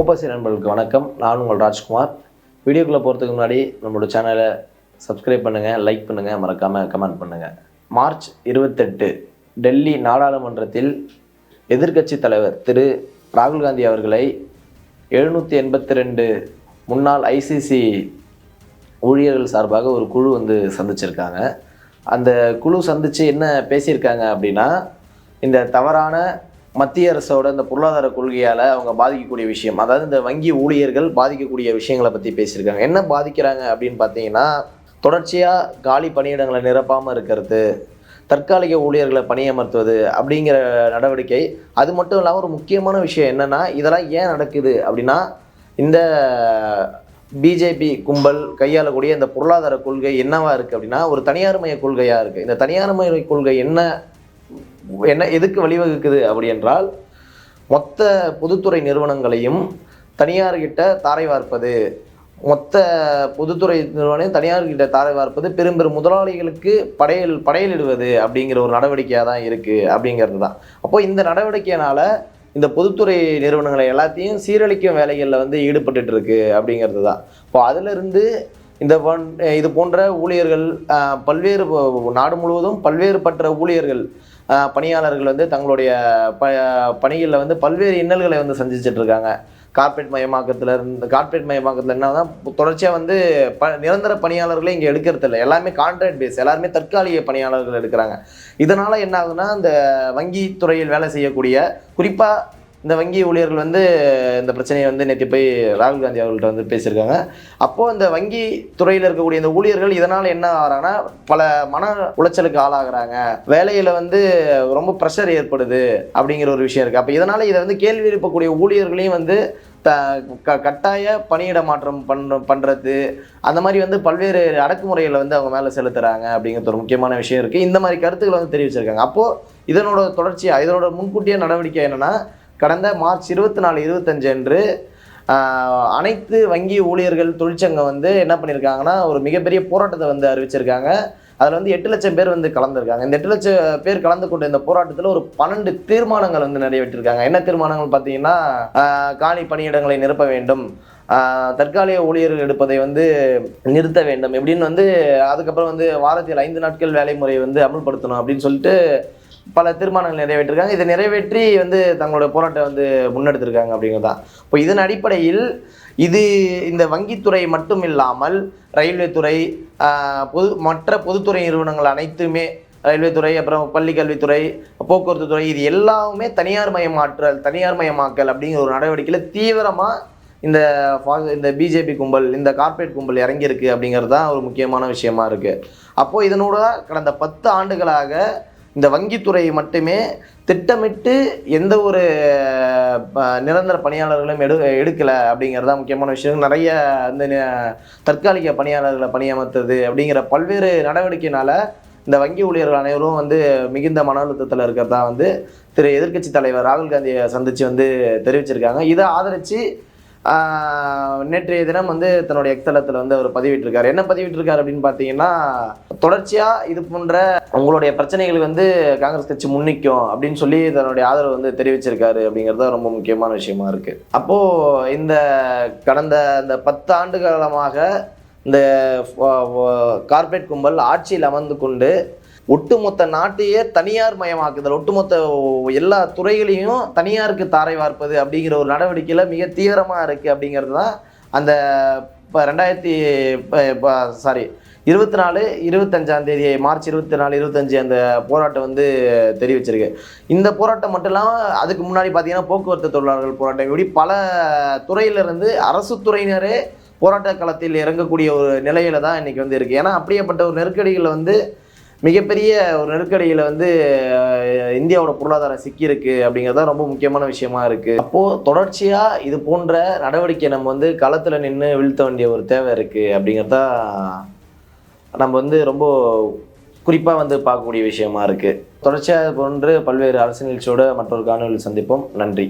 ஓப்பசி நண்பர்களுக்கு வணக்கம். நான் உங்கள் ராஜ்குமார். வீடியோக்குள்ளே போகிறதுக்கு முன்னாடி நம்மளோட சேனலை சப்ஸ்கிரைப் பண்ணுங்கள் லைக் பண்ணுங்கள் மறக்காமல் கமெண்ட் பண்ணுங்கள் மார்ச் இருபத்தெட்டு டெல்லி நாடாளுமன்றத்தில் எதிர்க்கட்சி தலைவர் திரு ராகுல் காந்தி அவர்களை எழுநூற்றி எண்பத்தி ரெண்டு முன்னாள் ஐசிசி ஊழியர்கள் சார்பாக ஒரு குழு வந்து சந்திச்சிருக்காங்க. அந்த குழு சந்தித்து என்ன பேசியிருக்காங்க அப்படின்னா இந்த தவறான மத்திய அரசோட இந்த பொருளாதார கொள்கையால் அவங்க பாதிக்கக்கூடிய விஷயம் அதாவது இந்த வங்கி ஊழியர்கள் பாதிக்கக்கூடிய விஷயங்களை பற்றி பேசியிருக்காங்க. என்ன பாதிக்கிறாங்க அப்படின்னு பார்த்தீங்கன்னா தொடர்ச்சியாக காலி பணியிடங்களை நிரப்பாமல் இருக்கிறது தற்காலிக ஊழியர்களை பணியமர்த்துவது அப்படிங்கிற நடவடிக்கை. அது மட்டும் இல்லாமல் ஒரு முக்கியமான விஷயம் என்னென்னா இதெல்லாம் ஏன் நடக்குது அப்படின்னா இந்த பிஜேபி கும்பல் கையாளக்கூடிய இந்த பொருளாதார கொள்கை என்னவாக இருக்குது அப்படின்னா ஒரு தனியார்மய கொள்கையாக இருக்குது இந்த தனியார்மய கொள்கை என்ன என்ன எதுக்கு வழிவகுக்குது அப்படி என்றால் மொத்த பொதுத்துறை நிறுவனங்களையும் தனியார்கிட்ட தாரை வார்ப்பது. மொத்த பொதுத்துறை நிறுவனம் தனியார்கிட்ட தாரை வார்ப்பது. பெரும் பெரும் முதலாளிகளுக்கு படையல் படையலிடுவது அப்படிங்கிற ஒரு நடவடிக்கையாக தான் இருக்குது அப்படிங்கிறது தான். அப்போ இந்த நடவடிக்கையினால இந்த பொதுத்துறை நிறுவனங்களை எல்லாத்தையும் சீரழிக்கும் வேலைகளில் வந்து ஈடுபட்டுட்டு இருக்கு அப்படிங்கிறது தான். இப்போ அதிலிருந்து இந்த பண்- இது போன்ற ஊழியர்கள் பல்வேறு நாடு முழுவதும் பல்வேறு பற்ற ஊழியர்கள் பணியாளர்கள் வந்து தங்களுடைய ப பணிகளில் வந்து பல்வேறு இன்னல்களை வந்து சந்திச்சுட்டு இருக்காங்க. கார்ப்பரேட் மயமாக்கத்தில் இருந்து கார்ப்பரேட் மயமாக்கத்தில் என்னன்னா தொடர்ச்சியாக வந்து ப நிரந்தர பணியாளர்களே இங்கே எடுக்கிறது இல்லை எல்லாமே கான்ட்ராக்ட் பேஸ் எல்லாருமே தற்காலிக பணியாளர்கள் எடுக்கிறாங்க. இதனால் என்ன ஆகுதுன்னா இந்த வங்கி துறையில் வேலை செய்யக்கூடிய குறிப்பாக இந்த வங்கி ஊழியர்கள் வந்து இந்த பிரச்சனையை வந்து நேற்று போய் ராகுல் காந்தி அவர்கள்ட்ட வந்து பேசியிருக்காங்க. அப்போது இந்த வங்கி துறையில் இருக்கக்கூடிய இந்த ஊழியர்கள் இதனால் என்ன ஆகிறாங்கன்னா பல மன உளைச்சலுக்கு ஆளாகிறாங்க. வேலையில் வந்து ரொம்ப ப்ரெஷர் ஏற்படுது அப்படிங்கிற ஒரு விஷயம் இருக்குது அப்போ இதனால் இதை வந்து கேள்வி எழுப்பக்கூடிய ஊழியர்களையும் வந்து த க கட்டாய பணியிட மாற்றம் பண்ண பண்ணுறது அந்த மாதிரி வந்து பல்வேறு அடக்குமுறைகளை வந்து அவங்க மேலே செலுத்துகிறாங்க அப்படிங்கிறது ஒரு முக்கியமான விஷயம் இருக்குது இந்த மாதிரி கருத்துக்களை வந்து தெரிவிச்சிருக்காங்க. அப்போது இதனோட தொடர்ச்சியாக இதனோட முன்கூட்டிய நடவடிக்கை என்னென்னா கடந்த மார்ச் இருபத்தி நாலு இருபத்தஞ்சு அன்று அனைத்து வங்கி ஊழியர்கள் தொழிற்சங்கம் வந்து என்ன பண்ணியிருக்காங்கன்னா ஒரு மிகப்பெரிய போராட்டத்தை வந்து அறிவிச்சிருக்காங்க. அதில் வந்து எட்டு லட்சம் பேர் வந்து கலந்துருக்காங்க. இந்த எட்டு லட்சம் பேர் கலந்து கொண்ட இந்த போராட்டத்தில் ஒரு பன்னெண்டு தீர்மானங்கள் வந்து நிறைவேற்றிருக்காங்க என்ன தீர்மானங்கள் பார்த்தீங்கன்னா காலி பணியிடங்களை நிரப்ப வேண்டும். தற்காலிக ஊழியர்கள் எடுப்பதை வந்து நிறுத்த வேண்டும். எப்படின்னு வந்து அதுக்கப்புறம் வந்து வாரத்தில் ஐந்து நாட்கள் வேலை முறையை வந்து அமல்படுத்தணும் அப்படின்னு சொல்லிட்டு பல தீர்மானங்கள் நிறைவேற்றிருக்காங்க. இதை நிறைவேற்றி வந்து தங்களோட போராட்டம் வந்து முன்னெடுத்திருக்காங்க அப்படிங்கிறது. தான் இப்போ இதன் அடிப்படையில் இது இந்த வங்கித்துறை மட்டும் இல்லாமல் ரயில்வே துறை பொது மற்ற பொதுத்துறை நிறுவனங்கள் அனைத்துமே ரயில்வே துறை அப்புறம் பள்ளி கல்வித்துறை போக்குவரத்து துறை இது எல்லாமே தனியார் மயமாற்றல் தனியார் மயமாக்கல் அப்படிங்கிற ஒரு நடவடிக்கையில் தீவிரமாக இந்த இந்த பிஜேபி கும்பல் இந்த கார்ப்பரேட் கும்பல் இறங்கியிருக்கு அப்படிங்கிறது தான் ஒரு முக்கியமான விஷயமா இருக்குது அப்போது இதனோட கடந்த பத்து ஆண்டுகளாக இந்த வங்கித்துறை மட்டுமே திட்டமிட்டு எந்த ஒரு நிரந்தர பணியாளர்களும் எடு எடுக்கலை அப்படிங்கிறது தான் முக்கியமான விஷயம். நிறைய இந்த தற்காலிக பணியாளர்களை பணியமர்த்துறது அப்படிங்கிற பல்வேறு நடவடிக்கையினால் இந்த வங்கி ஊழியர்கள் அனைவரும் வந்து மிகுந்த மன அழுத்தத்தில் இருக்கிறதா வந்து திரு எதிர்க்கட்சி தலைவர் ராகுல் காந்தியை சந்தித்து வந்து தெரிவிச்சிருக்காங்க. இதை ஆதரித்து நேற்றைய தினம் வந்து தன்னுடைய எக்ஸலத்தில் வந்து அவர் பதிவிட்டிருக்காரு. என்ன பதிவிட்டிருக்காரு அப்படின்னு பார்த்தீங்கன்னா தொடர்ச்சியாக இது போன்ற உங்களுடைய பிரச்சனைகள் வந்து காங்கிரஸ் கட்சி முன்னிக்கும் அப்படின்னு சொல்லி தன்னுடைய ஆதரவு வந்து தெரிவிச்சிருக்காரு அப்படிங்கிறது தான் ரொம்ப முக்கியமான விஷயமா இருக்கு. அப்போது இந்த கடந்த இந்த பத்து ஆண்டு காலமாக இந்த கார்ப்பரேட் கும்பல் ஆட்சியில் அமர்ந்து கொண்டு ஒட்டுமொத்த நாட்டையே தனியார் மயமாக்குதல் ஒட்டுமொத்த எல்லா துறைகளையும் தனியாருக்கு தாரை வார்ப்பது அப்படிங்கிற ஒரு நடவடிக்கையில் மிக தீவிரமாக இருக்குது அப்படிங்கிறது தான் அந்த இப்போ ரெண்டாயிரத்தி சாரி இருபத்தி நாலு இருபத்தஞ்சாம் தேதி மார்ச் இருபத்தி நாலு இருபத்தஞ்சு அந்த போராட்டம் வந்து தெரிவிச்சிருக்கு. இந்த போராட்டம் மட்டும் இல்லாமல் அதுக்கு முன்னாடி பார்த்தீங்கன்னா போக்குவரத்து தொழிலாளர்கள் போராட்டம் இப்படி பல துறையிலிருந்து அரசு துறையினரே போராட்ட களத்தில் இறங்கக்கூடிய ஒரு நிலையில தான் இன்னைக்கு வந்து இருக்கு. ஏன்னா அப்படியேப்பட்ட ஒரு நெருக்கடிகளை வந்து மிகப்பெரிய ஒரு நெருக்கடியில் வந்து இந்தியாவோட பொருளாதாரம் சிக்கியிருக்கு அப்படிங்கிறது தான் ரொம்ப முக்கியமான விஷயமா இருக்குது அப்போது தொடர்ச்சியாக இது போன்ற நடவடிக்கை நம்ம வந்து களத்தில் நின்று வீழ்த்த வேண்டிய ஒரு தேவை இருக்குது அப்படிங்கிறதா நம்ம வந்து ரொம்ப குறிப்பாக வந்து பார்க்கக்கூடிய விஷயமா இருக்குது தொடர்ச்சியாக போன்று பல்வேறு அரசு நிகழ்ச்சியோட மற்றொரு காணொலியில் சந்திப்போம். நன்றி.